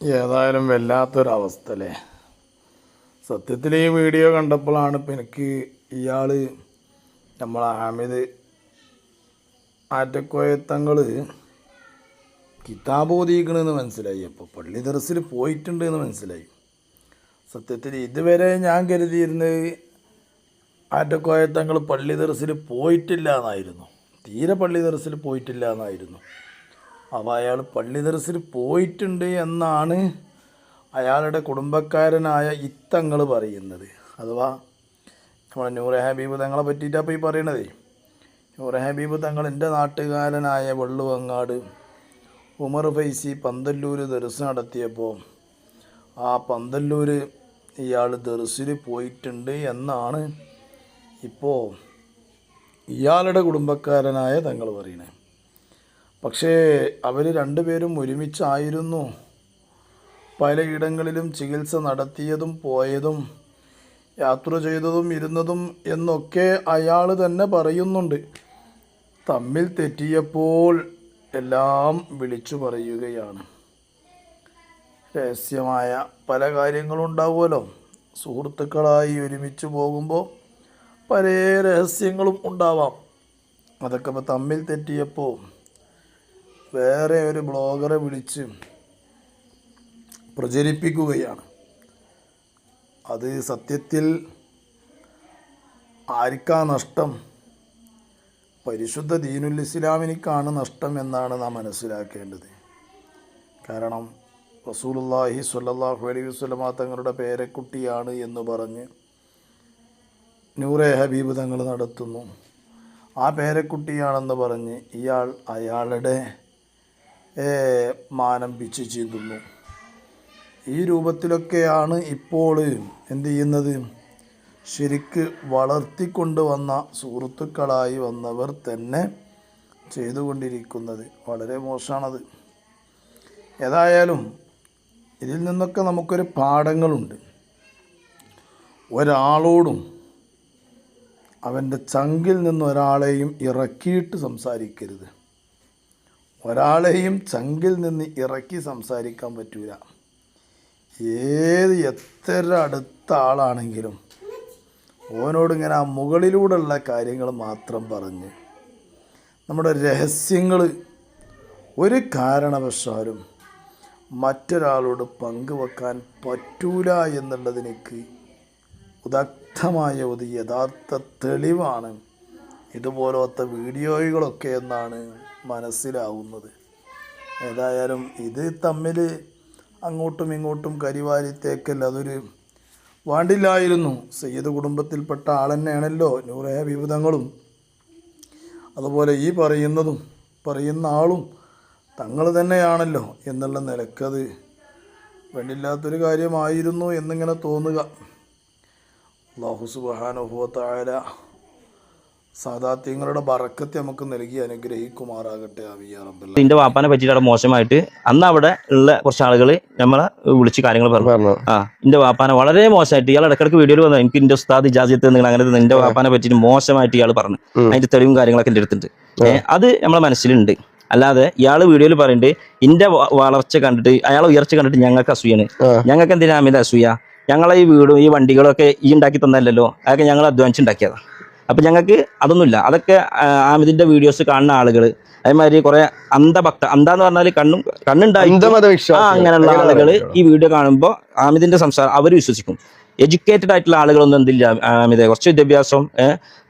ഏതായാലും വല്ലാത്തൊരവസ്ഥ അല്ലേ സത്യത്തിൽ ഈ വീഡിയോ കണ്ടപ്പോഴാണ് ഇപ്പം എനിക്ക് ഇയാൾ നമ്മൾ ഹാമിദ് ആറ്റക്കോയത്തങ്ങൾ കിതാബ് ഓതിക്കണമെന്ന് മനസ്സിലായി. അപ്പോൾ പള്ളി ദർസിൽ പോയിട്ടുണ്ട് എന്ന് മനസ്സിലായി. സത്യത്തിൽ ഇതുവരെ ഞാൻ കരുതിയിരുന്നത് ആറ്റക്കോയത്തങ്ങൾ പള്ളി ദർസിൽ പോയിട്ടില്ല എന്നായിരുന്നു തീരെ പള്ളി ദർസിൽ പോയിട്ടില്ല എന്നായിരുന്നു അപ്പോൾ അയാൾ പള്ളി ദർസിൽ പോയിട്ടുണ്ട് എന്നാണ് അയാളുടെ കുടുംബക്കാരനായ ഇത്തങ്ങൾ പറയുന്നത്. അഥവാ നമ്മുടെ നൂർ ഹബീബ് തങ്ങളെ പറ്റിയിട്ടാണ് ഇപ്പോൾ ഈ പറയണത്. നൂർ ഹബീബ് തങ്ങൾ എന്റെ നാട്ടുകാരനായ വള്ളുവങ്ങാട് ഉമർ ഫൈസി പന്തല്ലൂർ ദർസ് നടത്തിയപ്പോൾ ആ പന്തല്ലൂർ ഇയാൾ ദർസിൽ പോയിട്ടുണ്ട് എന്നാണ് ഇപ്പോൾ ഇയാളുടെ കുടുംബക്കാരനായ തങ്ങൾ പറയണേ പക്ഷേ അവർ രണ്ടുപേരും ഒരുമിച്ചായിരുന്നു. പലയിടങ്ങളിലും ചികിത്സ നടത്തിയതും പോയതും യാത്ര ചെയ്തതും ഇരുന്നതും എന്നൊക്കെ അയാൾ തന്നെ പറയുന്നുണ്ട്. തമ്മിൽ തെറ്റിയപ്പോൾ എല്ലാം വിളിച്ചു പറയുകയാണ്. രഹസ്യമായ പല കാര്യങ്ങളും ഉണ്ടാവുമല്ലോ സുഹൃത്തുക്കളായി ഒരുമിച്ച് പോകുമ്പോൾ പല രഹസ്യങ്ങളും ഉണ്ടാവാം. അതൊക്കെ തമ്മിൽ തെറ്റിയപ്പോൾ വേറെ ഒരു ബ്ലോഗറെ വിളിച്ച് പ്രചരിപ്പിക്കുകയാണ്. അത് സത്യത്തിൽ ആർക്കാ നഷ്ടം? പരിശുദ്ധ ദീനുൽ ഇസ്ലാമിനിക്കാണ് നഷ്ടം എന്നാണ് നാം മനസ്സിലാക്കേണ്ടത്. കാരണം റസൂലുള്ളാഹി സ്വല്ലല്ലാഹു അലൈഹി വസല്ലമ തങ്ങളുടെ പേരക്കുട്ടിയാണ് എന്ന് പറഞ്ഞ് നൂറെ ഹബീബ് തങ്ങൾ നടത്തുന്നു. ആ പേരക്കുട്ടിയാണെന്ന് പറഞ്ഞ് ഇയാൾ അയാളുടെ മാനം പിച്ച് ചീന്തുന്നു. ഈ രൂപത്തിലൊക്കെയാണ് ഇപ്പോൾ എന്ത് ചെയ്യുന്നത്? ശരിക്ക് വളർത്തിക്കൊണ്ട് വന്ന സുഹൃത്തുക്കളായി വന്നവർ തന്നെ ചെയ്തുകൊണ്ടിരിക്കുന്നത്. വളരെ മോശമാണത്. ഏതായാലും ഇതിൽ നിന്നൊക്കെ നമുക്കൊരു പാഠങ്ങളുണ്ട്. ഒരാളോടും അവന്റെ ചങ്കിൽ നിന്ന് ഒരാളെയും ഇറക്കിയിട്ട് സംസാരിക്കരുത്. ഒരാളെയും ചങ്കിൽ നിന്ന് ഇറക്കി സംസാരിക്കാൻ പറ്റൂല. ഏത് എത്ര അടുത്ത ആളാണെങ്കിലും ഓനോട് ഇങ്ങനെ ആ മുകളിലൂടെയുള്ള കാര്യങ്ങൾ മാത്രം പറഞ്ഞ് നമ്മുടെ രഹസ്യങ്ങൾ ഒരു കാരണവശാലും മറ്റൊരാളോട് പങ്കുവെക്കാൻ പറ്റൂല എന്നുള്ളതിനേക്ക് ഉദഗ്ധമായ ഒരു യഥാർത്ഥ തെളിവാണ് ഇതുപോലത്തെ വീഡിയോകളൊക്കെ എന്നാണ് മനസ്സിലാവുന്നത്. ഏതായാലും ഇത് തമ്മിൽ അങ്ങോട്ടും ഇങ്ങോട്ടും കരിവാരിത്തേക്കല്ല അതൊരു വാണ്ടില്ലായിരുന്നു. സയ്യിദ് കുടുംബത്തിൽപ്പെട്ട ആൾ തന്നെയാണല്ലോ നൂറേ വിവിധങ്ങളും അതുപോലെ ഈ പറയുന്നതും പറയുന്ന ആളും തങ്ങൾ തന്നെയാണല്ലോ എന്നുള്ള നിലക്കത് വേണ്ടില്ലാത്തൊരു കാര്യമായിരുന്നു എന്നിങ്ങനെ തോന്നുക. അള്ളാഹു സുബാനുഭവത്തായ സാദാത്യങ്ങളുടെ ബറക്കത്തെ നമുക്ക് നൽകി അനുഗ്രഹിക്കുമാറാകട്ടെ. എന്റെ വാപ്പാനെ പറ്റിയിട്ട് അവിടെ മോശമായിട്ട് അന്ന് അവിടെ ഉള്ള കുറച്ച് ആളുകൾ നമ്മളെ വിളിച്ച് കാര്യങ്ങൾ പറഞ്ഞു. പറഞ്ഞു. ആ എന്റെ വാപ്പാനെ വളരെ മോശമായിട്ട് ഇയാൾ ഇടക്കിടക്ക് വീഡിയോയിൽ വന്നു. എനിക്ക് എന്റെ ഉസ്താദ് ഇജാസിയത്ത് നിങ്ങൾ അങ്ങനെ എന്റെ വാപ്പാനെ പറ്റിയിട്ട് മോശമായിട്ട് ഇയാൾ പറഞ്ഞു. അതിന്റെ തെളിവും കാര്യങ്ങളൊക്കെ എന്റെ അടുത്തുണ്ട്. അത് നമ്മളെ മനസ്സിലുണ്ട്. അല്ലാതെ ഇയാൾ വീഡിയോയിൽ പറയുന്നുണ്ട് ഇന്റെ വളർച്ച കണ്ടിട്ട് അയാൾ ഉയർച്ച കണ്ടിട്ട് ഞങ്ങൾക്ക് അസൂയാണ്. ഞങ്ങൾക്ക് എന്തിനാ അമിത അസൂയ? ഞങ്ങളെ ഈ വീടും ഈ വണ്ടികളും ഒക്കെ ഈ ഉണ്ടാക്കി തന്നല്ലോ അതൊക്കെ ഞങ്ങൾ അധ്വാനിച്ചുണ്ടാക്കിയതാ അപ്പൊ ഞങ്ങൾക്ക് അതൊന്നുമില്ല. അതൊക്കെ ആമിതിന്റെ വീഡിയോസ് കാണുന്ന ആളുകൾ അതേമാതിരി കുറെ അന്ധഭക്ത അന്ധ എന്ന് പറഞ്ഞാൽ കണ്ണും കണ്ണുണ്ടായി ആ അങ്ങനെയുള്ള ആളുകൾ ഈ വീഡിയോ കാണുമ്പോൾ ആമിദിന്റെ സംസാരം അവർ വിശ്വസിക്കും. എഡ്യൂക്കേറ്റഡ് ആയിട്ടുള്ള ആളുകളൊന്നും എന്തില്ല ആമിതെ. കുറച്ച് വിദ്യാഭ്യാസം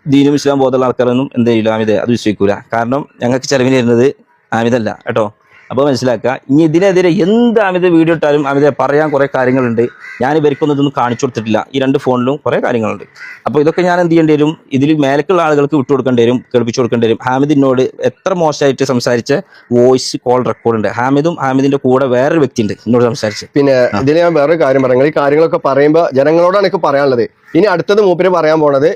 ദീനും ഇസ്ലാം ബോധമുള്ള ആൾക്കാരൊന്നും എന്ത് ചെയ്യില്ല ആമിതെ. അത് വിശ്വസിക്കൂല. കാരണം ഞങ്ങൾക്ക് ചെലവിന് വരുന്നത് ആമിതല്ല കേട്ടോ. അപ്പോൾ മനസ്സിലാക്കുക. ഇനി ഇതിനെതിരെ എന്ത് അമിത വീഡിയോ ഇട്ടാലും അമിത പറയാൻ കുറേ കാര്യങ്ങളുണ്ട്. ഞാൻ ഇവർക്കൊന്നും ഇതൊന്നും കാണിച്ചു കൊടുത്തിട്ടില്ല. ഈ രണ്ട് ഫോണിലും കുറേ കാര്യങ്ങളുണ്ട്. അപ്പോൾ ഇതൊക്കെ ഞാൻ എന്ത് ചെയ്യേണ്ടി വരും? ഇതിൽ മേലക്കുള്ള ആളുകൾക്ക് വിട്ടു കൊടുക്കേണ്ടി വരും കേൾപ്പിച്ചു കൊടുക്കേണ്ടി വരും. ഹാമിദിനോട് എത്ര മോശമായിട്ട് സംസാരിച്ച വോയിസ് കോൾ റെക്കോർഡ് ഉണ്ട്. ഹാമിദും ഹാമിദിന്റെ കൂടെ വേറൊരു വ്യക്തി ഉണ്ട് എന്നോട് സംസാരിച്ച്. പിന്നെ ഇതിൽ ഞാൻ വേറൊരു കാര്യം പറയുന്നത് ഈ കാര്യങ്ങളൊക്കെ പറയുമ്പോൾ ജനങ്ങളോടാണ് എനിക്ക് പറയാനുള്ളത്. ഇനി അടുത്തത് മൂപ്പര് പറയാൻ പോണത്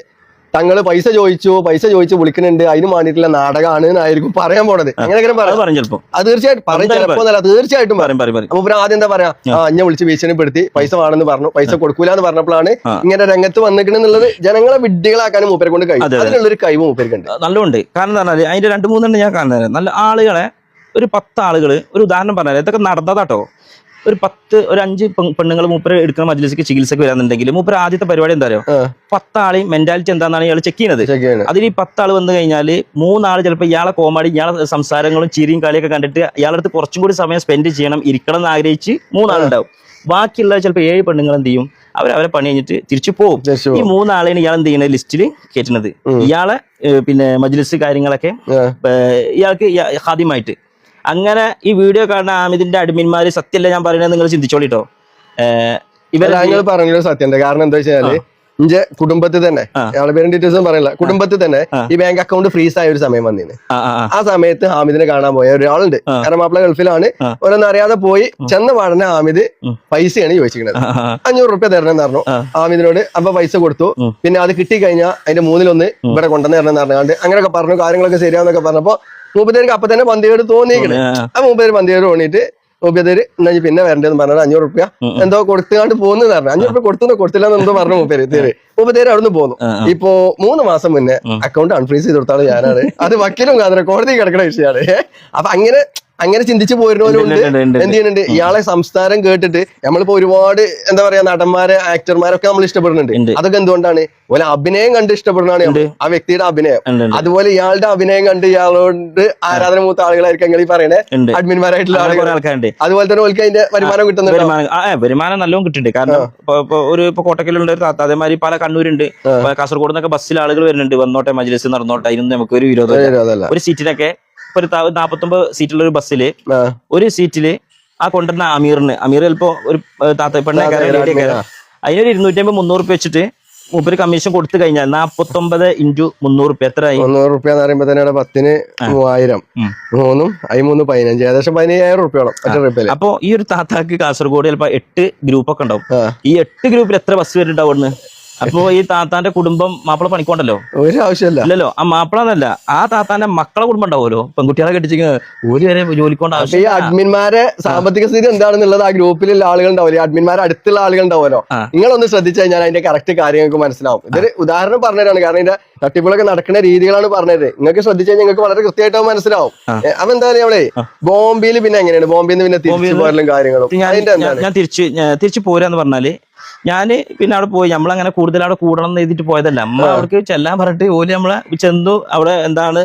തങ്ങൾ പൈസ ചോദിച്ചു പൈസ ചോദിച്ചു വിളിക്കുന്നുണ്ട്. അതിന് വേണ്ടിയിട്ടുള്ള നാടകമാണ് എന്നായിരിക്കും പറയാൻ പോണത്. അങ്ങനെ അത് പറയാം. പറയും ചിലപ്പോ. അത് തീർച്ചയായിട്ടും പറയും. എന്തായാലും ചിലപ്പോ എന്നല്ല തീർച്ചയായിട്ടും പറയും. പറയും പറയും ആദ്യം എന്താ പറയാ? ആ. എന്നെ വിളിച്ച് ഭീഷണിപ്പെടുത്തി. പൈസ വേണമെന്ന് പറഞ്ഞു. പൈസ കൊടുക്കൂല എന്ന് പറഞ്ഞപ്പോഴാണ്. ഇങ്ങനെ രംഗത്ത് വന്നിക്കണെന്നുള്ളത് ജനങ്ങളെ വിഡ്ഢികളാക്കാനും മൂപ്പരെ കൊണ്ട് കഴിയും. അതെ, അതെ. അതിനുള്ളൊരു കഴിവ് മൂപ്പരിക്കുണ്ട് നല്ലുണ്ട്. കാരണം എന്താ പറഞ്ഞാൽ അതിന്റെ രണ്ട് മൂന്നെണ്ണം ഞാൻ കാണുന്നത് നല്ല ആളുകളെ ഒരു പത്ത് ആളുകൾ ഒരു ഉദാഹരണം പറഞ്ഞാൽ ഇതൊക്കെ നടന്നതാട്ടോ. ഒരു പത്ത് ഒരു അഞ്ച് പെണ്ണുങ്ങൾ മൂപ്പര് എടുക്കുന്ന മജ്ലിസിക്ക് ചികിത്സക്ക് വരാന്നുണ്ടെങ്കിൽ മൂപ്പര് ആദ്യത്തെ പരിപാടി എന്താ പറയുക. പത്താളെയും മെന്റാലിറ്റി എന്താണെന്നാണ് ഇയാൾ ചെക്ക് ചെയ്യുന്നത് അതിൽ ഈ പത്താൾ വന്നു കഴിഞ്ഞാൽ മൂന്നാൾ ചിലപ്പോൾ ഇയാളെ കോമാടി ഇയാളെ സംസാരങ്ങളും ചിരിയും കളിയൊക്കെ കണ്ടിട്ട് ഇയാളടുത്ത് കുറച്ചും കൂടി സമയം സ്പെൻഡ് ചെയ്യണം ഇരിക്കണം എന്ന് ആഗ്രഹിച്ച് മൂന്നാളുണ്ടാവും ബാക്കിയുള്ള ചിലപ്പോൾ ഏഴ് പെണ്ണുങ്ങൾ എന്ത് ചെയ്യും? അവർ അവരെ പണി കഴിഞ്ഞിട്ട് തിരിച്ചു പോകും ഈ മൂന്നാളെയാണ് ഇയാൾ എന്ത് ചെയ്യുന്നത്? ലിസ്റ്റിൽ കയറ്റുന്നത് ഇയാളെ പിന്നെ മജ്ലിസ് കാര്യങ്ങളൊക്കെ ഇയാൾക്ക് ആദ്യമായിട്ട് ഹാദ്യമായിട്ട് അങ്ങനെ ഈ വീഡിയോ കാണുന്ന ആമിദിന്റെ അഡ്മിന്മാര് സത്യല്ല ഞാൻ പറയുന്നത് നിങ്ങൾ ചിന്തിച്ചോളിട്ടോ. ഏഹ്, ഇവരെ ഞങ്ങൾ പറഞ്ഞൊരു സത്യണ്ട് കാരണം എന്താ വെച്ചാൽ ഇന്റെ കുടുംബത്തിൽ തന്നെ. ആ. പേരും ഒന്നും പറയില്ല. കുടുംബത്തിൽ തന്നെ ഈ ബാങ്ക് അക്കൗണ്ട് ഫ്രീസ് ആയ ഒരു സമയം വന്നിന്. ആ സമയത്ത് ഹാമിദിനെ കാണാൻ പോയ ഒരാളുണ്ട്. കാരണം മാപ്പിള ഗൾഫിലാണ്. ഓരോന്നും അറിയാതെ പോയി ചെന്ന പാടനെ ഹാമിദ് പൈസയാണ് ചോദിച്ചിരിക്കുന്നത്. അഞ്ഞൂറ് റുപ്യ തരണം എന്ന് പറഞ്ഞു. ഹാമിദിനോട് അപ്പൊ പൈസ കൊടുത്തു. പിന്നെ അത് കിട്ടി കഴിഞ്ഞാൽ അതിന്റെ മൂന്നിലൊന്ന് ഇവിടെ കൊണ്ടുവന്ന് തരണം എന്ന് പറഞ്ഞാണ്ട് അങ്ങനെയൊക്കെ പറഞ്ഞു. കാര്യങ്ങളൊക്കെ ശരിയാന്നൊക്കെ പറഞ്ഞപ്പോ മൂപ്പത്തേർക്ക് അപ്പൊ തന്നെ പന്തിയോട് തോന്നിയിരിക്കണേ ആ, മൂപ്പത്തേര് പന്തിയോട് തോന്നിയിട്ട് മൂപ്പത്തേര് എന്നാ ഞാൻ പിന്നെ വരണ്ടെന്ന് പറഞ്ഞാൽ അഞ്ഞൂറ് റുപ്യ. എന്തോ കൊടുത്തുകൊണ്ട് പോകുന്നു പറഞ്ഞു. അഞ്ഞൂറ് റുപ്യ കൊടുത്തു കൊടുത്തില്ല എന്ന് എന്തോ പറഞ്ഞു മൂപ്പേര്. തീരെ മൂപ്പത്തേര് അവിടുന്ന് പോന്നു. ഇപ്പോ മൂന്ന് മാസം മുന്നേ അക്കൗണ്ട് അൺഫ്രീസ് ചെയ്ത് കൊടുത്താണ് ഞാനാണ്. അത് വക്കീലും കാതര കോടതി കിടക്കുന്ന വിഷയമാണ്? അപ്പൊ അങ്ങനെ അങ്ങനെ ചിന്തിച്ചു ഉണ്ട്. എന്ത് ചെയ്യുന്നുണ്ട്? ഇയാളെ സംസ്കാരം കേട്ടിട്ട് നമ്മളിപ്പോ ഒരുപാട് എന്താ പറയാ നടന്മാരെ ആക്ടർമാരൊക്കെ നമ്മൾ ഇഷ്ടപ്പെടുന്നുണ്ട്. അതൊക്കെ എന്തുകൊണ്ടാണ്? ഓലെ അഭിനയം കണ്ട് ഇഷ്ടപ്പെടുന്നതാണ് ആ വ്യക്തിയുടെ അഭിനയം. അതുപോലെ ഇയാളുടെ അഭിനയം കണ്ട് ഇയാളോട് ആരാധന മൂത്ത ആളുകളായിരിക്കും ഈ പറയണേ. അഡ്മിന്മാരായിട്ടുള്ള ആളുകൾ ആൾക്കാരുണ്ട്. അതുപോലെ തന്നെ ഓൽക്ക് അതിന്റെ വരുമാനം കിട്ടുന്നുണ്ട്? വരുമാനം. നല്ലോണം കിട്ടുന്നുണ്ട് കാരണം ഒരു ഇപ്പൊ കോട്ടക്കലുള്ള ഒരു താത്ത. അതേമാതിരി പല കണ്ണൂരുണ്ട്. കാസർഗോഡ് നിന്നൊക്കെ ബസ്സിൽ ആളുകൾ വരുന്നുണ്ട്. വന്നോട്ടെ മജ്ലിസ് നടന്നോട്ടെ. അതിനൊന്നും നമുക്ക് ഒരു വിരോധം ഒരു സീറ്റിനൊക്കെ ഒരു നാപ്പത്തൊമ്പത് സീറ്റുള്ള ഒരു ബസ്സിൽ ഒരു സീറ്റിൽ ആ കൊണ്ടുവരുന്ന അമീറിന് അമീർ ചിലപ്പോ ഒരു താത്ത അതിനൊരു ഇരുന്നൂറ്റി അമ്പത് മുന്നൂറ് രൂപ വെച്ചിട്ട് മൂപ്പര് കമ്മീഷൻ കൊടുത്തു കഴിഞ്ഞാൽ നാപ്പത്തൊമ്പത് ഇന്റു മുന്നൂറ് റുപ്യ എത്ര മുന്നൂറ് റുപ്യ എന്ന് പറയുമ്പോ തന്നെ പത്തിന് മൂവായിരം. മൂന്നും അയി മൂന്ന് പതിനഞ്ച് ഏകദേശം പതിനയ്യായിരം റുപ്യോളം അപ്പൊ ഈ ഒരു താത്താക്ക് കാസർഗോഡ് ചിലപ്പോ എട്ട് ഗ്രൂപ്പ് ഒക്കെ ഉണ്ടാവും. ഈ എട്ട് ഗ്രൂപ്പിൽ എത്ര ബസ് വരുന്നുണ്ടാവും അവിടുന്ന്? അപ്പോ ഈ താത്താന്റെ കുടുംബം മാപ്പിള പണിക്കോണ്ടല്ലോ? ഒരു ആവശ്യമില്ല ഇല്ലല്ലോ. ആ മാപ്പിള എന്നല്ല ആ താത്താന്റെ മക്കളെ കുടുംബം ഉണ്ടാവുമല്ലോ? പെൺകുട്ടികളെ കെട്ടിച്ചിങ്ങനെ ഒരു വരെ ജോലിക്കൊണ്ട് ഈ ആവശ്യം അഡ്മിന്മാരെ സാമ്പത്തിക സ്ഥിതി എന്താണെന്നുള്ളത് ആ ഗ്രൂപ്പിലുള്ള ആളുകൾ ഉണ്ടാവില്ല? അഡ്മിന്മാരെ അടുത്തുള്ള ആളുകൾ ഉണ്ടാവുമല്ലോ. നിങ്ങളൊന്ന് ശ്രദ്ധിച്ചു കഴിഞ്ഞാൽ അതിന്റെ കറക്റ്റ് കാര്യങ്ങൾക്ക് മനസ്സിലാവും. ഇതൊരു ഉദാഹരണം പറഞ്ഞതാണ് കാരണം ഇതിന്റെ തട്ടിപ്പുകളൊക്കെ നടക്കുന്ന രീതികളാണ് പറഞ്ഞത്. നിങ്ങൾക്ക് ശ്രദ്ധിച്ചു കഴിഞ്ഞാൽ നിങ്ങൾക്ക് വളരെ കൃത്യമായിട്ട് മനസ്സിലാവും. അപ്പൊ എന്താ നമ്മളെ ബോംബെയിൽ പിന്നെ എങ്ങനെയാണ്? ബോംബെയിൽ പിന്നെ തിരിച്ചു ബോംബെയിൽ പോരലും കാര്യങ്ങളും. ഞാൻ തിരിച്ചു തിരിച്ച് പോരാന്ന് പറഞ്ഞാൽ ഞാൻ പിന്നെ അവിടെ പോയി. നമ്മളങ്ങനെ കൂടുതൽ അവിടെ കൂടണം എന്ന് എഴുതിട്ട് പോയതല്ല. നമ്മൾ അവിടേക്ക് ചെല്ലാൻ പറഞ്ഞിട്ട് ഓൽ നമ്മളെ ചെന്നു അവിടെ എന്താണ്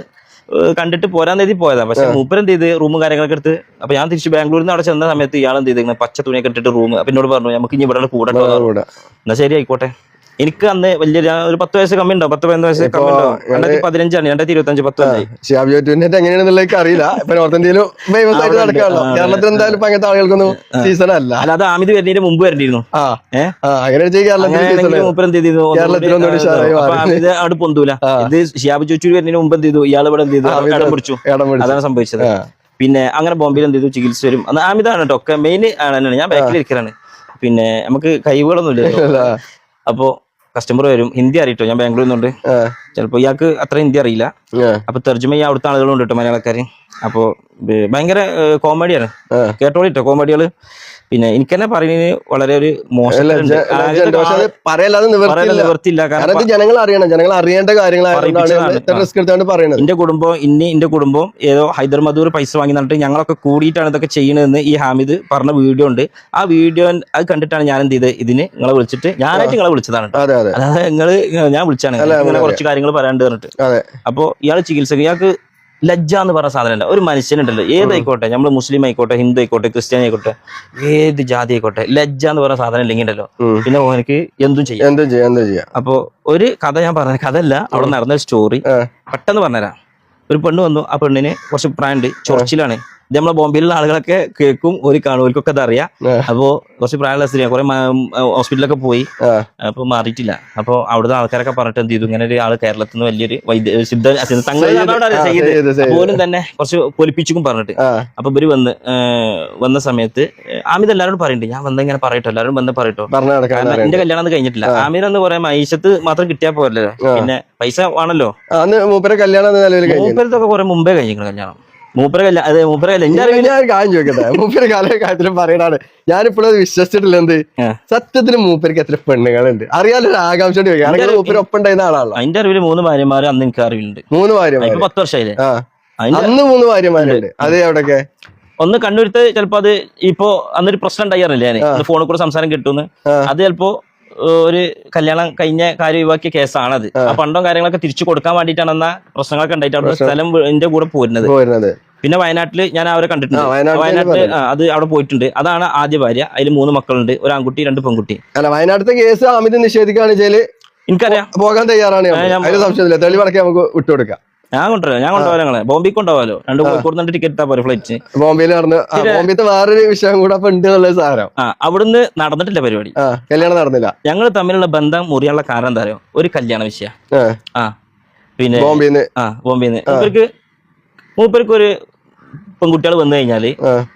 കണ്ടിട്ട് പോരാന്ന് എഴുതി പോയതാ. പക്ഷെ മൂപ്പര് എന്ത് ചെയ്ത്? റൂമും കാര്യങ്ങളൊക്കെ എടുത്ത് അപ്പൊ ഞാൻ തിരിച്ച് ബാംഗ്ലൂരിൽ നിന്ന് അവിടെ ചെന്ന സമയത്ത് ഇയാൾ എന്ത് ചെയ്ത് പച്ച തുണിയൊക്കെ ഇട്ടിട്ട് റൂം അപ്പൊ എന്നോട് പറഞ്ഞു നമുക്ക് ഇനി ഇവിടെ. കൂടെ. എന്നാ ശരി ആയിക്കോട്ടെ. എനിക്ക് അന്ന് വലിയ ഒരു പത്ത് വയസ്സ് കമ്മി ഉണ്ടോ പത്ത് പതിനൊന്ന് വയസ്സ് കമ്മി ഉണ്ടോ രണ്ടായിരത്തി പതിനഞ്ചാണ് രണ്ടായിരത്തി ഇരുപത്തി അഞ്ച് പത്ത് എങ്ങനെയാണെന്നുള്ള അറിയില്ല. കേരളത്തിൽ എന്തായാലും അങ്ങനത്തെ ആളുകൾക്കൊന്നും സീസൺ അല്ല. അല്ലാതെ ആമിത് വരുന്നതിന് മുമ്പ് വരണ്ടിരുന്നു അങ്ങനെ അവിടെ പൊന്തൂല. ഇത് ഷിയാബ് ചോച്ചൂര് വരുന്നതിന് മുമ്പ് എന്ത് ചെയ്തു? ഇയാൾ ഇവിടെ എന്ത് ചെയ്തു? ഇടം പിടിച്ചു. അതാണ് സംഭവിച്ചത്. പിന്നെ അങ്ങനെ ബോംബെയിൽ എന്ത് ചെയ്തു? ചികിത്സ വരും. ആമിതാണ് കേട്ടോ. ഒക്കെ മെയിൻ ആണ് ഞാൻ ബാക്കിൽ ഇരിക്കലാണ് പിന്നെ നമുക്ക് കഴിവുകളൊന്നും ഇല്ല അപ്പോ കസ്റ്റമർ വരും. ഹിന്ദി അറിയിട്ടോ? ഞാൻ ബാംഗ്ലൂരിൽ നിന്നുണ്ട്. ചിലപ്പോ ഇയാൾക്ക് അത്ര ഹിന്ദി അറിയില്ല. അപ്പൊ തെർജുമ ഈ അവിടുത്തെ ആളുകളുണ്ട് കേട്ടോ മലയാളക്കാര്. അപ്പോ ഭയങ്കര കോമഡിയാണ്. കേട്ടോളിട്ടോ കോമഡികൾ പിന്നെ എനിക്ക് തന്നെ പറയുന്നതിന് വളരെ ഒരു മോശം നിവർത്തിയില്ല. കാരണം ജനങ്ങൾ അറിയണം. ജനങ്ങൾ അറിയേണ്ട കാര്യങ്ങളാണ് പറയുന്നത് എന്റെ കുടുംബം ഇനി എന്റെ കുടുംബം ഏതോ ഹൈദർമദൂർ പൈസ വാങ്ങി തന്നിട്ട് ഞങ്ങളൊക്കെ കൂടിയിട്ടാണ് ഇതൊക്കെ ചെയ്യണതെന്ന് ഈ ഹാമിദ് പറഞ്ഞ വീഡിയോ ഉണ്ട്. ആ വീഡിയോ അത് കണ്ടിട്ടാണ് ഞാൻ എന്ത് ചെയ്ത് ഇതിന് നിങ്ങളെ വിളിച്ചിട്ട് ഞാനായിട്ട് നിങ്ങളെ വിളിച്ചതാണ് അതായത് നിങ്ങൾ ഞാൻ വിളിച്ചാണ്. കുറച്ച് കാര്യങ്ങൾ പറയാണ്ട് പറഞ്ഞിട്ട്. അപ്പോ ഇയാൾ ചികിത്സക്ക് ഇയാൾക്ക് ലജ്ജ എന്ന് പറഞ്ഞ സാധനമല്ല. ഒരു മനുഷ്യനുണ്ടല്ലോ. ഏതായിക്കോട്ടെ നമ്മൾ മുസ്ലിം ആയിക്കോട്ടെ ഹിന്ദു ആയിക്കോട്ടെ ക്രിസ്ത്യാനി ആയിക്കോട്ടെ ഏത് ജാതി ആയിക്കോട്ടെ ലജ്ജ എന്ന് പറഞ്ഞ സാധനം ഇല്ലെങ്കിൽ ഉണ്ടല്ലോ പിന്നെ ഓനക്ക് എന്തും ചെയ്യാം. എന്തും ചെയ്യാം എന്തും ചെയ്യാം. അപ്പൊ ഒരു കഥ ഞാൻ പറഞ്ഞ കഥയല്ല അവിടെ നടന്ന സ്റ്റോറി. പെട്ടെന്ന് പറഞ്ഞുതരാം. ഒരു പെണ്ണ് വന്നു ആ പെണ്ണിന് കുറച്ച് പ്രായമുണ്ട്. ചൊറിച്ചിലാണ്. നമ്മളെ ബോംബെയിലുള്ള ആളുകളൊക്കെ കേൾക്കും ഒരു കാണും. ഓർക്കൊക്കെ അത് അറിയാം. അപ്പോ കുറച്ച് പ്രായമുള്ള സ്ത്രീ കുറെ ഹോസ്പിറ്റലൊക്കെ പോയി. അപ്പൊ മാറിയിട്ടില്ല. അപ്പൊ അവിടുത്തെ ആൾക്കാരൊക്കെ പറഞ്ഞിട്ട് എന്ത് ചെയ്തു? ഇങ്ങനെ ഒരു ആൾ കേരളത്തിൽ നിന്ന് വലിയൊരു വൈദ്യ സിദ്ധ തങ്ങൾ. പോലും തന്നെ കുറച്ച് പൊലിപ്പിച്ചും പറഞ്ഞിട്ട്. അപ്പൊ ഇവർ വന്ന് വന്ന സമയത്ത് ആമിത് എല്ലാവരോടും പറയണ്ടേ. ഞാൻ വന്ന് ഇങ്ങനെ പറയട്ടോ. എല്ലാവരും വന്ന് പറയട്ടോ. എന്റെ കല്യാണം ഒന്നും കഴിഞ്ഞിട്ടില്ല. ആമിർ എന്ന് പറയാൻ മൈശത്ത് മാത്രം കിട്ടിയാ പോരല്ലോ. പിന്നെ പൈസ ആണല്ലോ മൂപ്പരെ കല്യാണം മൂപ്പരത്തൊക്കെ കുറെ മുമ്പേ കഴിഞ്ഞിരിക്കണം കല്യാണം. മൂപ്പര അതെ മൂപ്പര എന്റെ അറിവിൽ ഞാൻ കാര്യം ചോദിക്കട്ടെ? മൂപ്പര കാല കാര്യത്തിലും പറയണാണ് ഞാനിപ്പോഴും അത് വിശ്വസിച്ചിട്ടില്ല എന്ത് സത്യത്തിന് സത്യത്തിൽ മൂപ്പർക്ക് എത്ര പെണ്ണുങ്ങളുണ്ട്? അറിയാലോ ഒരു ആകാംക്ഷ മൂപ്പര ഒപ്പം ഉണ്ടായിരുന്ന ആളാണല്ലോ അതിന്റെ അറിവിൽ മൂന്ന് ഭാര്യമാര് അന്ന് എനിക്ക് അറിവിലുണ്ട്. മൂന്ന് ഭാര്യമാർ ഭാര്യമാര് പത്ത് വർഷമായില്ലേ? അന്ന് മൂന്ന് ഭാര്യമാരുണ്ട്. അതെ എവിടൊക്കെ ഒന്ന് കണ്ണൂരത്ത് ചിലപ്പോ അത് ഇപ്പോ അന്നൊരു പ്രശ്നം ഉണ്ടായിരുന്നില്ലേ ഞാൻ ഫോണിൽ കൂടെ സംസാരം കിട്ടുമെന്ന്. അത് ചിലപ്പോ ഒരു കല്യാണം കഴിഞ്ഞ കാര്യം ഒഴിവാക്കിയ കേസാണത്. ആ. പണ്ടോ കാര്യങ്ങളൊക്കെ തിരിച്ചു കൊടുക്കാൻ വേണ്ടിയിട്ടാണ് എന്നാ പ്രശ്നങ്ങളൊക്കെ ഉണ്ടായിട്ട് സ്ഥലം എന്റെ കൂടെ പോരുന്നത്. പിന്നെ വയനാട്ടിൽ ഞാൻ അവരെ കണ്ടിട്ടുണ്ട്. വയനാട്ടിൽ അത് അവിടെ പോയിട്ടുണ്ട്. അതാണ് ആദ്യ ഭാര്യ. അതിൽ മൂന്ന് മക്കളുണ്ട്. ഒരു ആൺകുട്ടി രണ്ട് പെൺകുട്ടി. അല്ല വയനാട്ടിലത്തെ കേസ് അമിത് നിഷേധിക്കുകയാണെന്ന് വെച്ചാൽ എനിക്കറിയാം പോകാൻ തയ്യാറാണ് സംശയമില്ല. തെളിവടക്കി നമുക്ക് വിട്ടുകൊടുക്കാം. ഞാൻ കൊണ്ടുവരാം ഞാൻ കൊണ്ടുപോകാം ഞങ്ങളെ. ബോംബെ കൊണ്ടുപോകാലോ. രണ്ട് കോഴിക്കോട് നിന്ന് ടിക്കറ്റ് ഇട്ടാ പോലെ ഫ്ലൈറ്റ് ബോംബെയിൽ നടന്ന് ബോംബെത്തെ വേറൊരു വിഷയം കൂടെ ഉണ്ട് എന്നുള്ള സാധനം ആ അവിടുന്ന് നടന്നിട്ടില്ല പരിപാടി. കല്യാണം നടന്നില്ല. ഞങ്ങൾ തമ്മിലുള്ള ബന്ധം മുറിയാനുള്ള കാരണം എന്താ അറിയോ? ഒരു കല്യാണ വിഷയ. ആ, പിന്നെ ബോംബെന്ന്. ആ ബോംബെന്ന്. മൂപ്പർക്ക് മൂപ്പർക്ക് ഒരു പെൺകുട്ടികൾ വന്നു കഴിഞ്ഞാൽ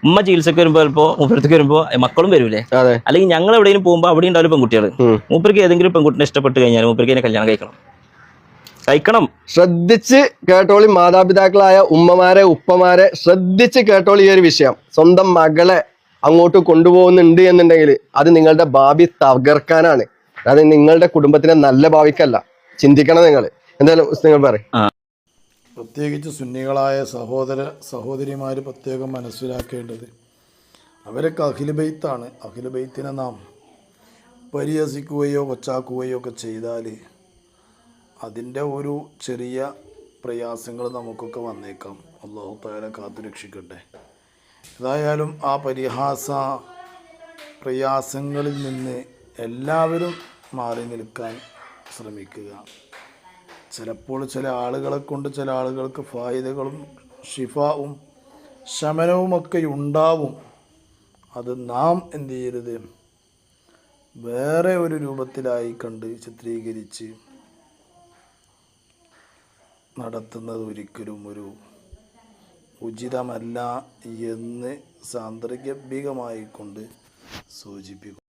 ഉമ്മ ചികിത്സക്ക് വരുമ്പോ ചിലപ്പോ മൂപ്പരത്തേക്ക് വരുമ്പോ മക്കളും വരൂലേ? അല്ലെങ്കിൽ ഞങ്ങൾ എവിടെയെങ്കിലും പോകുമ്പോ അവിടെ ഉണ്ടാവും പെൺകുട്ടികൾ മൂപ്പർക്ക് ഏതെങ്കിലും പെൺകുട്ടിനെ ഇഷ്ടപ്പെട്ട് കഴിഞ്ഞാൽ മൂപ്പർക്ക് കല്യാണം കഴിക്കണം. കഴിക്കണം ശ്രദ്ധിച്ച് കേട്ടോളി മാതാപിതാക്കളായ ഉമ്മമാരെ ഉപ്പമാരെ ശ്രദ്ധിച്ച് കേട്ടോളി ഈ ഒരു വിഷയം. സ്വന്തം മകളെ അങ്ങോട്ട് കൊണ്ടുപോകുന്നുണ്ട് എന്നുണ്ടെങ്കിൽ അത് നിങ്ങളുടെ ഭാവി തകർക്കാനാണ്. അത് നിങ്ങളുടെ കുടുംബത്തിന്റെ നല്ല ഭാവിക്കല്ല. ചിന്തിക്കണം നിങ്ങൾ. എന്തായാലും നിങ്ങൾ പറയും. പ്രത്യേകിച്ച് സുന്നികളായ സഹോദര സഹോദരിമാർ പ്രത്യേകം മനസ്സിലാക്കേണ്ടത് അവരൊക്കെ അഖിലബൈത്താണ് അഖിലബൈത്തിനെ നാം പരിഹസിക്കുകയോ കൊച്ചാക്കുകയോ ഒക്കെ ചെയ്താൽ അതിന്റെ ഒരു ചെറിയ പ്രയാസങ്ങൾ നമുക്കൊക്കെ വന്നേക്കാം. അള്ളാഹു താല കാത്തു രക്ഷിക്കട്ടെ. ഏതായാലും ആ പരിഹാസ പ്രയാസങ്ങളിൽ നിന്ന് എല്ലാവരും മാറി നിൽക്കാൻ ശ്രമിക്കുക. ചിലപ്പോൾ ചില ആളുകളെ കൊണ്ട് ചില ആളുകൾക്ക് ഫായിദകളും ഷിഫാവും ശമനവുമൊക്കെ ഉണ്ടാവും. അത് നാം എന്ത് ചെയ്യരുത്? വേറെ ഒരു രൂപത്തിലായി കണ്ട് ചിത്രീകരിച്ച് നടത്തുന്നത് ഒരിക്കലും ഒരു ഉചിതമല്ല എന്ന് സാന്ദർഭികമായിക്കൊണ്ട് സൂചിപ്പിക്കും